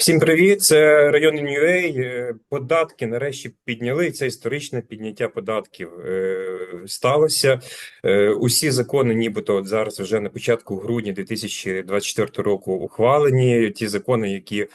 Всім привіт! Це район Ньюей. Е, Податки нарешті підняли. Це історичне підняття податків е, сталося. Е, Усі закони, нібито от зараз вже на початку грудня 2024 року ухвалені. Ті закони, які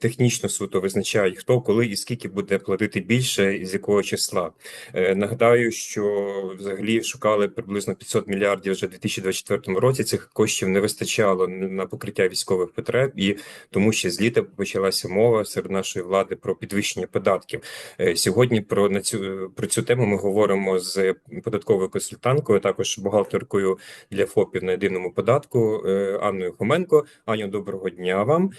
технічно суто визначають, хто, коли і скільки буде платити більше, і з якого числа. Нагадаю, що взагалі шукали приблизно 500 мільярдів вже в 2024 році. Цих коштів не вистачало на покриття військових потреб і тому ще з літа почалася мова серед нашої влади про підвищення податків. Е, Сьогодні про на цю про цю тему ми говоримо з податковою консультанткою, також бухгалтеркою для ФОПів на єдиному податку е, Анною Хоменко. Аню, доброго дня вам.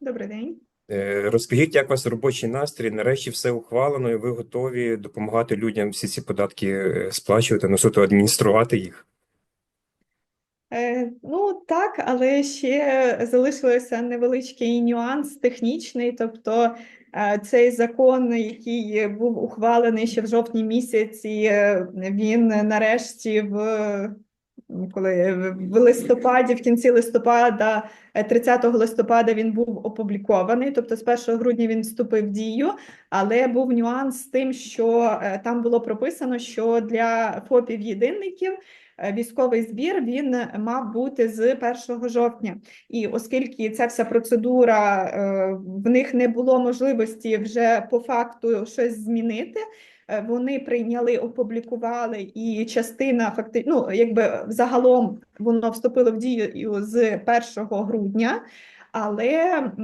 Добрий день. Е, Розкажіть, як у вас робочий настрій? Нарешті все ухвалено, і ви готові допомагати людям всі ці податки сплачувати, ну суто адмініструвати їх? Е, ну так, але ще залишився невеличкий нюанс технічний. Тобто е, цей закон, який був ухвалений ще в жовтні місяці, е, він нарешті в коли в листопаді, в кінці листопада, е, 30 листопада він був опублікований, тобто з 1 грудня він вступив в дію, але був нюанс з тим, що там було прописано, що для ФОПів-єдинників військовий збір він мав бути з 1 жовтня. І оскільки ця вся процедура, е, в них не було можливості вже по факту щось змінити. е, Вони прийняли, опублікували, і частина фактично, ну якби взагалом воно вступило в дію з 1 грудня. Але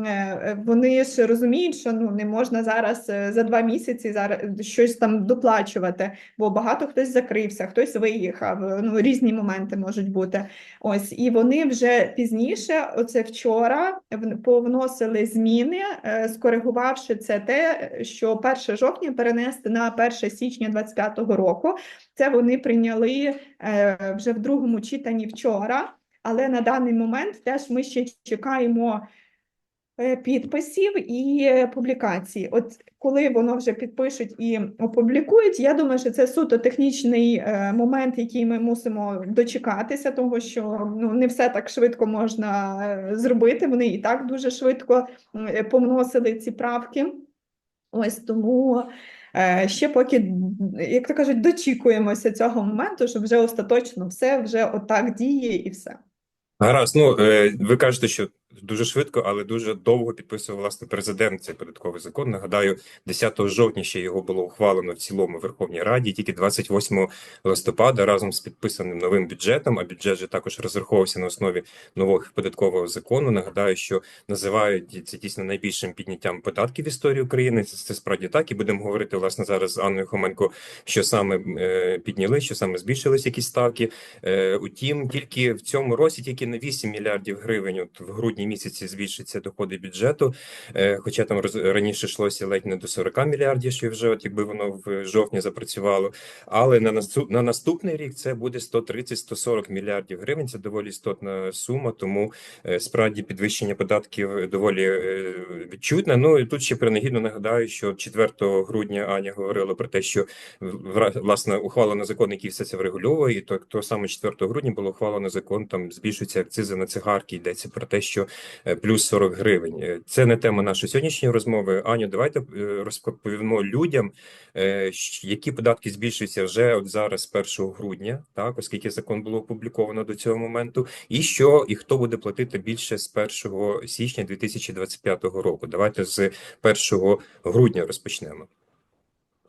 е, вони ж розуміють, що ну не можна зараз е, за два місяці зараз щось там доплачувати, бо багато хтось закрився, хтось виїхав. е, Ну різні моменти можуть бути. Ось і вони вже пізніше, оце вчора, повносили зміни, е, скоригувавши це те, що 1 жовтня перенести на 1 січня 2025 року. Це вони прийняли е, вже в другому читанні вчора. Але на даний момент теж ми ще чекаємо е, підписів і е, публікацій. От коли воно вже підпишуть і опублікують, я думаю, що це суто технічний е, момент, який ми мусимо дочекатися, того що ну не все так швидко можна зробити. Вони і так дуже швидко повносили ці правки. Ось тому ще поки, як то кажуть, дочікуємося цього моменту, щоб вже остаточно все вже отак діє і все. Гаразд, ну е, ви кажете, що дуже швидко, але дуже довго підписував власне президент цей податковий закон. Нагадаю, 10 жовтня ще його було ухвалено в цілому Верховній Раді. Тільки 28 листопада разом з підписаним новим бюджетом. А бюджет же також розраховувався на основі нового податкового закону. Нагадаю, що називають це дійсно найбільшим підняттям податків в історії України. Це, це справді так. І будемо говорити власне зараз з Анною Хоменко, що саме е, підняли, що саме збільшились якісь ставки. Е, утім, тільки в цьому році тільки на 8 мільярдів гривень. От в грудні місяці збільшаться доходи бюджету. Е, хоча там раніше йшлося ледь не до 40 мільярдів, що вже от якби воно в жовтні запрацювало. Але на наступ, на наступний рік це буде 130-140 мільярдів гривень. Це доволі істотна сума. Тому е, справді підвищення податків доволі е, відчутне. Ну і тут ще принагідно нагадаю, що 4 грудня Аня говорила про те, що власне ухвалено закон, який все це врегульовує. І то, то саме 4 грудня було ухвалено закон. Там збільшуються акцизи на цигарки. Йдеться про те, що плюс 40 гривень. Е, Це не тема нашої сьогоднішньої розмови. Аню, давайте е, розповімо людям, е, які податки збільшуються вже от зараз, з 1 грудня, так оскільки закон було опубліковано до цього моменту, і що і хто буде платити більше з 1 січня 2025 року. Давайте з 1 грудня розпочнемо.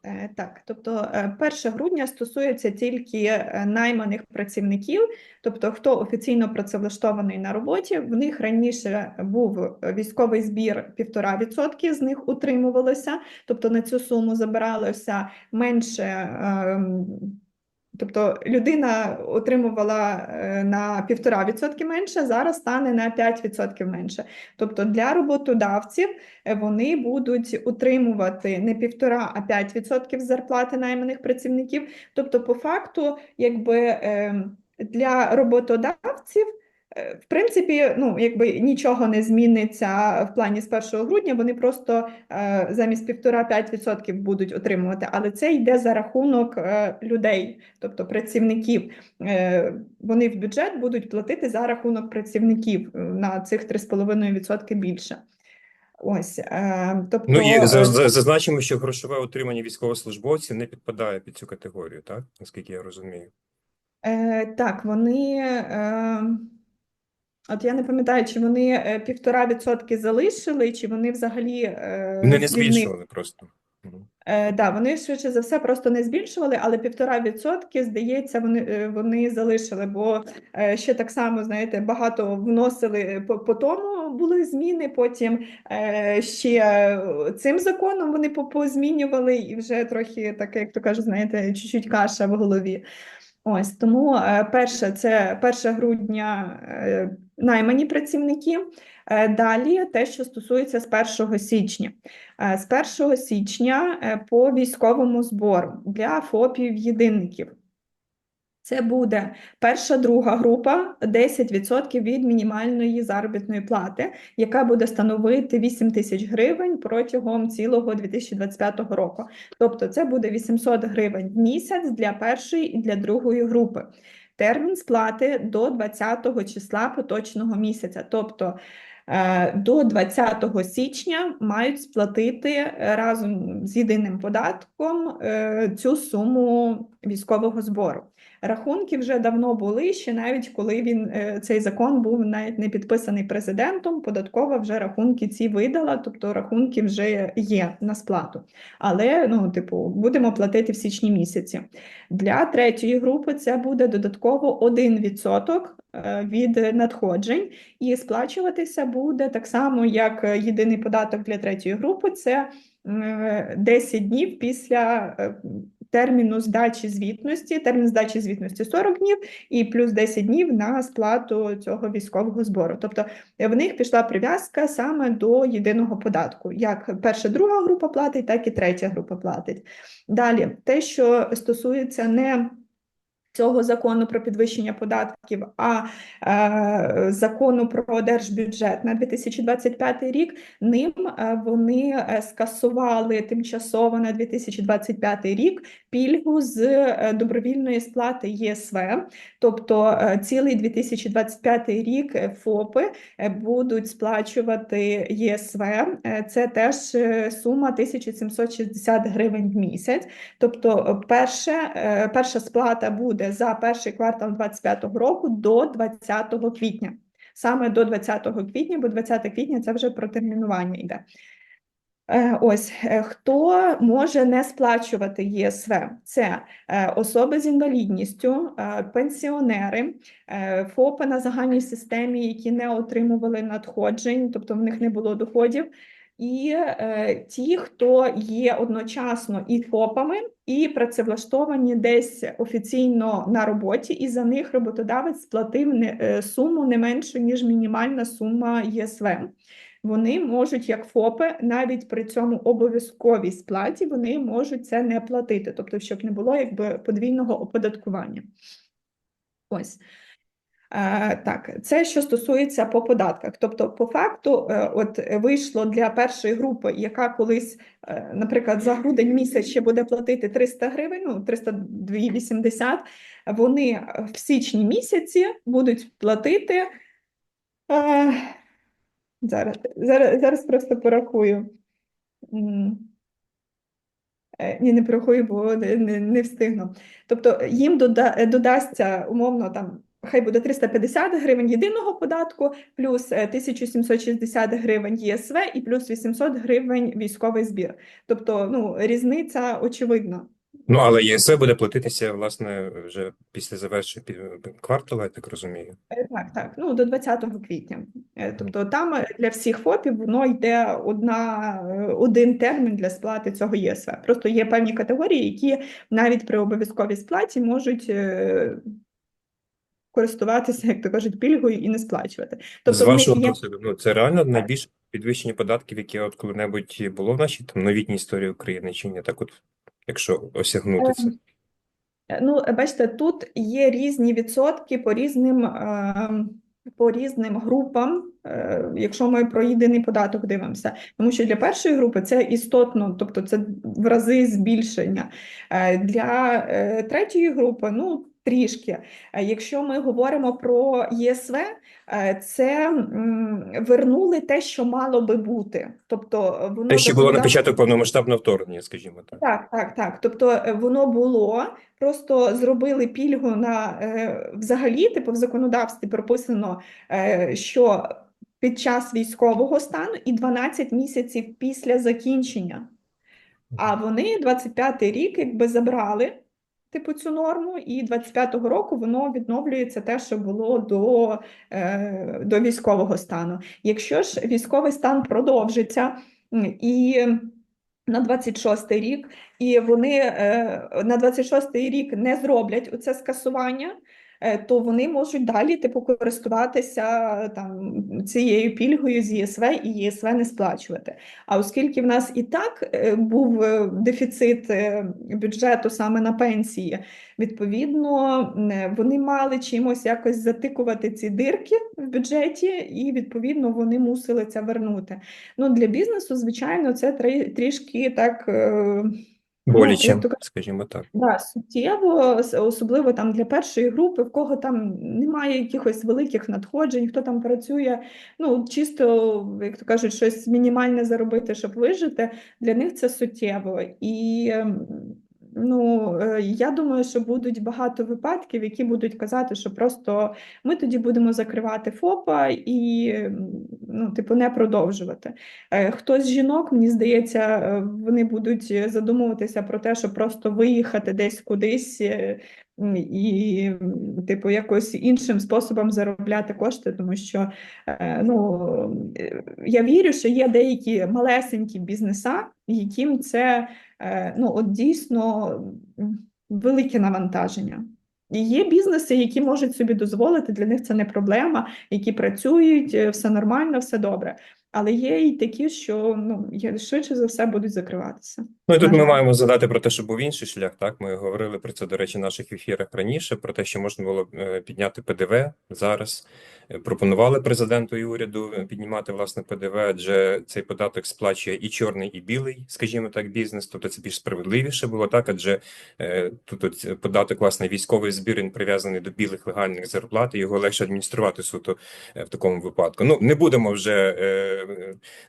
Е, Так, тобто е, 1 грудня стосується тільки е, найманих працівників, тобто хто офіційно працевлаштований на роботі, в них раніше був е, військовий збір 1,5%, з них утримувалося, тобто на цю суму забиралося менше. Ем, Тобто людина отримувала е, на 1,5% менше, зараз стане на 5% менше. Тобто для роботодавців е, вони будуть утримувати не 1,5, а 5% зарплати найманих працівників. Тобто, по факту, якби е, для роботодавців В принципі, ну, якби нічого не зміниться в плані з 1 грудня, вони просто е, замість 1,5-5% будуть отримувати, але це йде за рахунок е, людей, тобто працівників. Е, Вони в бюджет будуть платити за рахунок працівників е, на цих 3,5% більше. Ось, е, тобто, Ну і за- е, за- зазначимо, що грошове утримання військовослужбовців не підпадає під цю категорію, так? Наскільки я розумію. Е, так, вони. Е, от я не пам'ятаю, чи вони е, півтора відсотки залишили, чи вони взагалі е, Вони не збільшували просто. Е, да, вони швидше за все просто не збільшували, але півтора відсотки, здається, вони, е, вони залишили, бо ще так само, знаєте, багато вносили по, по тому були зміни, потім е, ще цим законом вони по- позмінювали і вже трохи таке, як то кажуть, знаєте, чуть-чуть каша в голові. Ось тому перше це 1 грудня наймані працівники. Е, Далі те, що стосується з 1 січня. Е, З 1 січня е, по військовому збору для ФОПів-єдинників. Це буде перша, друга група 10% від мінімальної заробітної плати, яка буде становити 8 тисяч гривень протягом цілого 2025 року. Тобто це буде 800 гривень в місяць для першої і для другої групи. Термін сплати до 20 числа поточного місяця. Тобто до 20 січня мають сплатити е, разом з єдиним податком е, цю суму військового збору. Рахунки вже давно були, ще навіть коли він е, цей закон був навіть не підписаний президентом, податкова вже рахунки ці видала, тобто рахунки вже є на сплату. Але ну, типу, будемо платити в січні місяці. Для третьої групи це буде додатково 1% е, від надходжень, і сплачуватися буде так само, як е, єдиний податок для третьої групи. Це е, 10 днів після е, терміну здачі звітності. Термін здачі звітності 40 днів і плюс 10 днів на сплату цього військового збору. Тобто е, в них пішла прив'язка саме до єдиного податку. Як перша, друга група платить, так і третя група платить. Далі, те, що стосується не цього закону про підвищення податків, а е, закону про держбюджет на 2025 рік, ним е, вони е, скасували тимчасово на 2025 рік пільгу з е, добровільної сплати ЄСВ. Тобто цілий 2025 рік ФОПи будуть сплачувати єСВ. Це теж сума 1760 гривень в місяць. Тобто, перше, перша сплата буде за перший квартал 2025 року до 20 квітня. Саме до 20 квітня, бо 20 квітня це вже протермінування йде. Е, Ось е, хто може не сплачувати ЄСВ? Це е, особи з інвалідністю, пенсіонери, ФОПи на загальній системі, які не отримували надходжень, тобто в них не було доходів, і е, ті, хто є одночасно і ФОПами, і працевлаштовані десь офіційно на роботі, і за них роботодавець сплатив не, е, суму не меншу, ніж мінімальна сума ЄСВ. Вони можуть, як ФОПи, навіть при цьому обов'язковій сплаті, вони можуть це не платити, тобто, щоб не було якби подвійного оподаткування. Ось. Е, Так, це що стосується по податках. Тобто, по факту, е, от вийшло для першої групи, яка колись, е, наприклад, за грудень місяць ще буде платити 300 гривень, ну 302,80, вони в січні місяці будуть платити. Зараз, зараз, зараз просто порахую. Ні, не порахую, бо не, не, встигну. Тобто їм дода, додасться умовно там, хай буде 350 гривень єдиного податку, плюс е, 1760 гривень ЄСВ і плюс 800 гривень військовий збір. Тобто, ну, різниця очевидна. Ну, але ЄСВ буде платитися, власне, вже після завершення квартала, я так розумію. Е, Так, так, ну до 20 квітня. Е, Тобто там е, для всіх ФОПів воно йде одна, е, один термін для сплати цього ЄСВ. Просто є певні категорії, які навіть при обов'язковій сплаті можуть е, користуватися, як то кажуть, пільгою і не сплачувати. Тобто них вашого є досвіду, ну це реально найбільше підвищення податків, яке от коли-небудь було в нашій там новітній історії України, чи ні? Так от, якщо осягнути це. Е, Ну, бачите, тут є різні відсотки по різним, е, по різним групам, е, якщо ми про єдиний податок дивимося. Тому що для першої групи це істотно, тобто це в рази збільшення. Е, Для е, третьої групи, ну, трішки. Е, Якщо ми говоримо про ЄСВ, е, це вернули те, що мало би бути. Тобто воно Те, що було на початок повномасштабного вторгнення, скажімо так. так, так, так. Тобто е, воно було, просто зробили пільгу на е, взагалі, типу в законодавстві прописано, е, що під час військового стану і 12 місяців після закінчення. А вони 25-й рік якби забрали типу цю норму, і 25-го року воно відновлюється те, що було до, е, до військового стану. Якщо ж військовий стан продовжиться і на 26-й рік, і вони е, на 26-й рік не зроблять оце скасування, то вони можуть далі типу користуватися там цією пільгою з ЄСВ і ЄСВ не сплачувати. А оскільки в нас і так е, був е, дефіцит е, бюджету саме на пенсії, відповідно е, вони мали чимось якось затикувати ці дирки в бюджеті, і відповідно вони мусили це вернути. Ну для бізнесу, звичайно, це трі- трішки так. Е, ну, скажімо так. Да, суттєво, особливо там для першої групи, в кого там немає якихось великих надходжень, хто там працює, ну чисто, як то кажуть, щось мінімальне заробити, щоб вижити, для них це суттєво. І ем, ну, е, я думаю, що будуть багато випадків, які будуть казати, що просто ми тоді будемо закривати ФОПа і ну, типу, не продовжувати. Е, Хтось жінок, мені здається, е, вони будуть задумуватися про те, що просто виїхати десь кудись і, типу, якось іншим способом заробляти кошти, тому що е, ну, е, я вірю, що є деякі малесенькі бізнеса, яким це е, ну, от дійсно велике навантаження. І є бізнеси, які можуть собі дозволити, для них це не проблема, які працюють, все нормально, все добре. Але є і такі, що ну, швидше за все будуть закриватися. Ну і тут ми маємо задати про те, що був інший шлях. Так, ми говорили про це, до речі, в наших ефірах раніше, про те, що можна було е, підняти ПДВ зараз. Е, Пропонували президенту і уряду е, піднімати власне ПДВ, адже цей податок сплачує і чорний, і білий, скажімо так, бізнес. Тобто це більш справедливіше було так, адже тут от податок, власне, військовий збір він прив'язаний до білих легальних зарплат, і його легше адмініструвати суто в такому випадку. Ну не будемо вже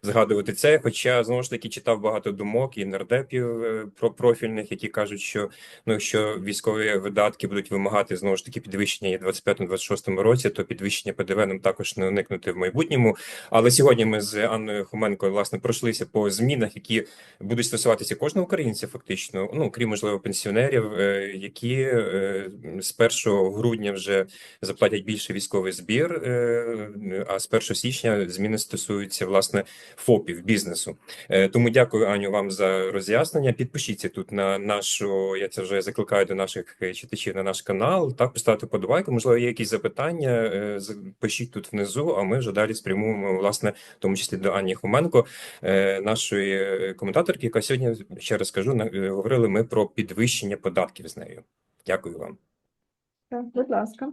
згадувати це. Хоча знову ж таки читав багато думок і нардепів е, про профільних, які кажуть, що ну якщо військові видатки будуть вимагати знову ж таки підвищення і в 25-26 році, то підвищення ПДВ нам також не уникнути в майбутньому. Але сьогодні ми з Анною Хоменко власне пройшлися по змінах, які будуть стосуватися кожного українця, фактично, ну крім можливо пенсіонерів, е, які е, з 1 грудня вже заплатять більше військовий збір. А з 1 січня зміни стосуються власне ФОПів бізнесу. Е, Тому дякую, Аню, вам за роз'яснення. Підпишіться тут на нашу. Я це вже закликаю до наших читачів на наш канал. Так, поставте подобайку. Можливо, є якісь запитання. е, Пишіть тут внизу. А ми вже далі спрямуємо власне, в тому числі до Ані Хоменко, е, нашої коментаторки, яка сьогодні ще раз кажу, е, говорили ми про підвищення податків з нею. Дякую вам. Так, будь ласка.